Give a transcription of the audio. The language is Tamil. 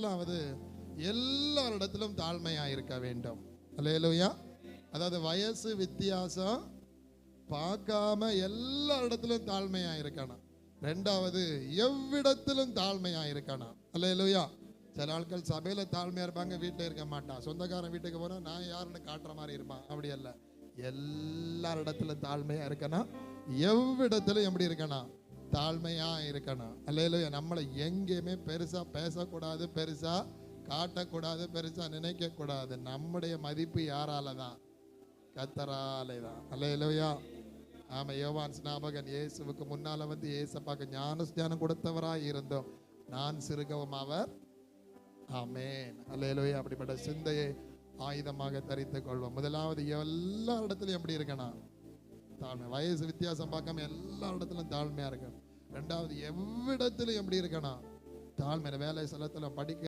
முதலாவது எல்லாரிடத்திலும் தாழ்மையா இருக்க வேண்டும். அல்லேலூயா. அதாவது வயசு வித்தியாசம் பார்க்காம எல்லா இடத்திலும் தாழ்மையா இருக்கணும் ரெண்டாவது எவ்விடத்திலும் தாழ்மையா இருக்கணும் அல்லேலூயா. சில ஆட்கள் சபையில தாழ்மையா இருப்பாங்க வீட்டில் இருக்க மாட்டான் சொந்தக்காரன் வீட்டுக்கு போனால் நான் யாருன்னு காட்டுற மாதிரி இருப்பான். அப்படி அல்ல. எல்லாரிடத்துல தாழ்மையா இருக்கணும். எவ்விடத்திலும் எப்படி இருக்கணும்? தாழ்மையா இருக்கணும் அல்லேலூயா நம்மளை எங்கேயுமே பெருசா பேசக்கூடாது பெருசா காட்டக்கூடாது பெருசா நினைக்க கூடாது நம்முடைய மதிப்பு யாரால தான் கத்தராலே தான் அல்லேலூயா. ஆமா யோவான் ஸ்நாபகன் இயேசுவுக்கு முன்னால வந்து இயேசப்பாக்கு ஞான ஸ்நானம் கொடுத்தவராய் இருந்தோம். நான் சிறுகவும் அவர். ஆமேன். அல்லேலூயா அப்படிப்பட்ட சிந்தையை ஆயுதமாக தரித்து கொள்வோம். முதலாவது எல்லா இடத்துலையும் எப்படி இருக்கணும்? தாழ்மை. வயசு வித்தியாசம் பார்க்காம எல்லா இடத்துலயும் தாழ்மையா இருக்கணும். ரெண்டாவது எவ்விடத்திலும் எப்படி இருக்கணும்? தாழ்மையில வேலை செலத்தில் படிக்க